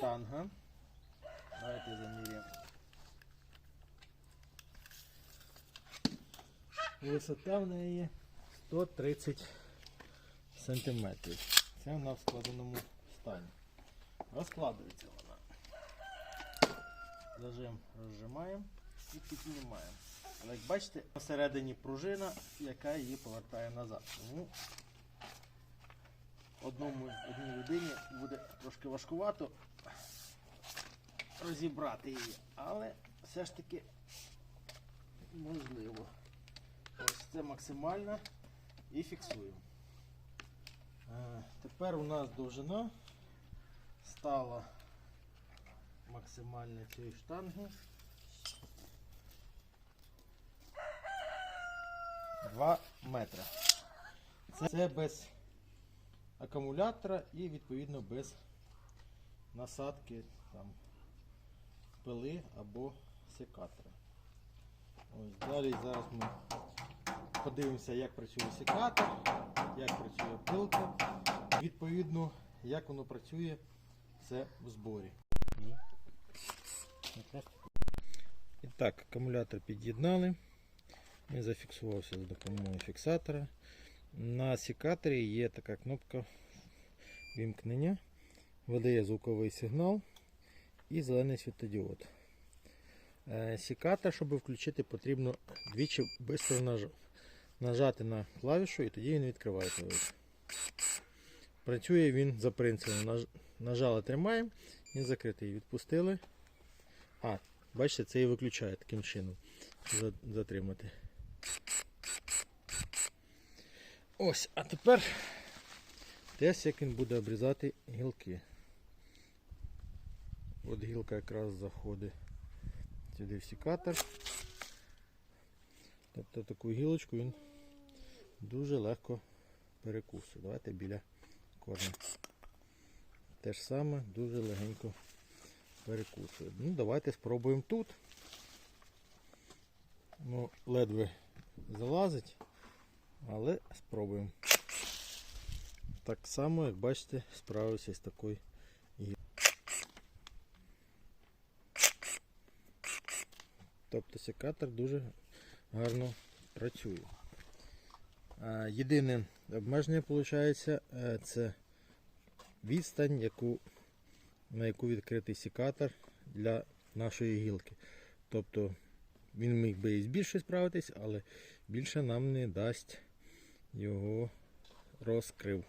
штанга. Давайте заміряємо. Висота в неї 130 сантиметрів. Це вона в складеному стані. Розкладується вона. Зажим розжимаємо і піднімаємо. Але як бачите, посередині пружина, яка її повертає назад. Тому одному, одній людині буде трошки важкувато розібрати її, але все ж таки можливо. Ось це максимальна і фіксуємо. Е, Тепер у нас довжина стала максимальна цієї штанги. 2 метри. Це без акумулятора і відповідно без насадки там, пили або секатора. Ось далі зараз ми подивимося, як працює секатор, як працює пилка, відповідно, як воно працює все в зборі. І так, акумулятор під'єднали. Він зафіксувався за допомогою фіксатора. На секаторі є така кнопка вімкнення, видає звуковий сигнал і зелений світодіод. Е, Секатор, щоб включити, потрібно двічі швидко нажати на клавішу і тоді він відкривається. Працює він за принципом. наж- Нажали, тримаємо, він закритий. Відпустили. А, бачите, це і виключає таким чином. Затримати. Ось, а тепер тест, як він буде обрізати гілки. От гілка якраз заходить сюди в секатор. Тобто таку гілочку він дуже легко перекусує. Давайте біля корня. Те ж саме дуже легенько перекусує. Ну, давайте спробуємо тут. Ну, ледве залазить, але спробуємо. Так само, як бачите, справився з такою гілкою. Тобто секатор дуже гарно працює. Єдине обмеження виходить, це відстань, на яку відкритий секатор для нашої гілки. Тобто він міг би і з більше справитись, але більше нам не дасть його розкрив.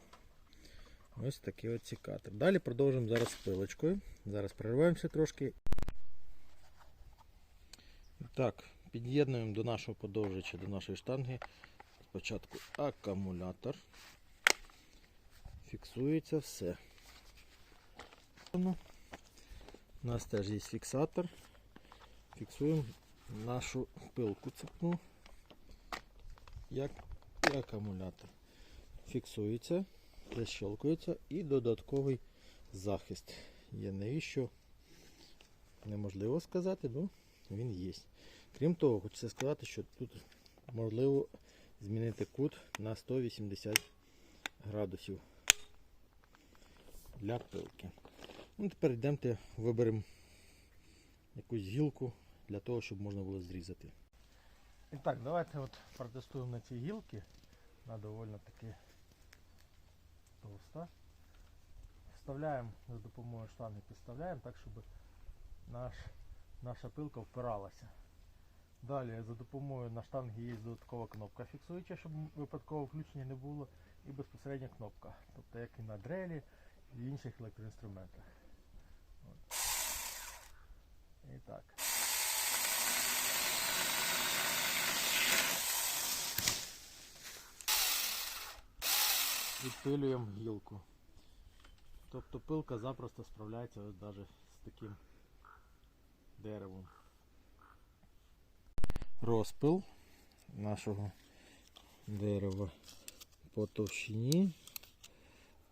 Ось такий от секатор. Далі продовжимо зараз пилочкою. Зараз перериваємося трошки. Так, під'єднуємо до нашого подовжича, до нашої штанги. Спочатку акумулятор. Фіксується все. У нас теж є фіксатор. Фіксуємо нашу пилку цепну, як і акумулятор. Фіксується, защелкується і додатковий захист. Є навіщо? Неможливо сказати, ну він є. Крім того, хочеться сказати, що тут можливо змінити кут на 180 градусів для пилки. Ну, тепер йдемте, виберемо якусь гілку для того, щоб можна було зрізати. І так, давайте от протестуємо на цій гілки. Вона доволі таки товста. Вставляємо за допомогою штанги, підставляємо так, щоб наш, наша пилка впиралася. Далі за допомогою на штангі є додаткова кнопка фіксуюча, щоб випадкового включення не було, і безпосередня кнопка, тобто як і на дрелі і інших електроінструментах. От. І так. Відпилюємо гілку. Тобто пилка запросто справляється ось навіть з таким деревом. Розпил нашого дерева по товщині.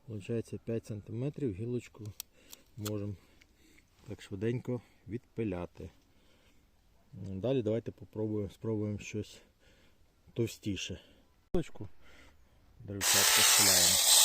Получається 5 см гілочку можемо так швиденько відпиляти. Далі давайте попробуємо, спробуємо щось товстіше. Гілочку little chapter slime.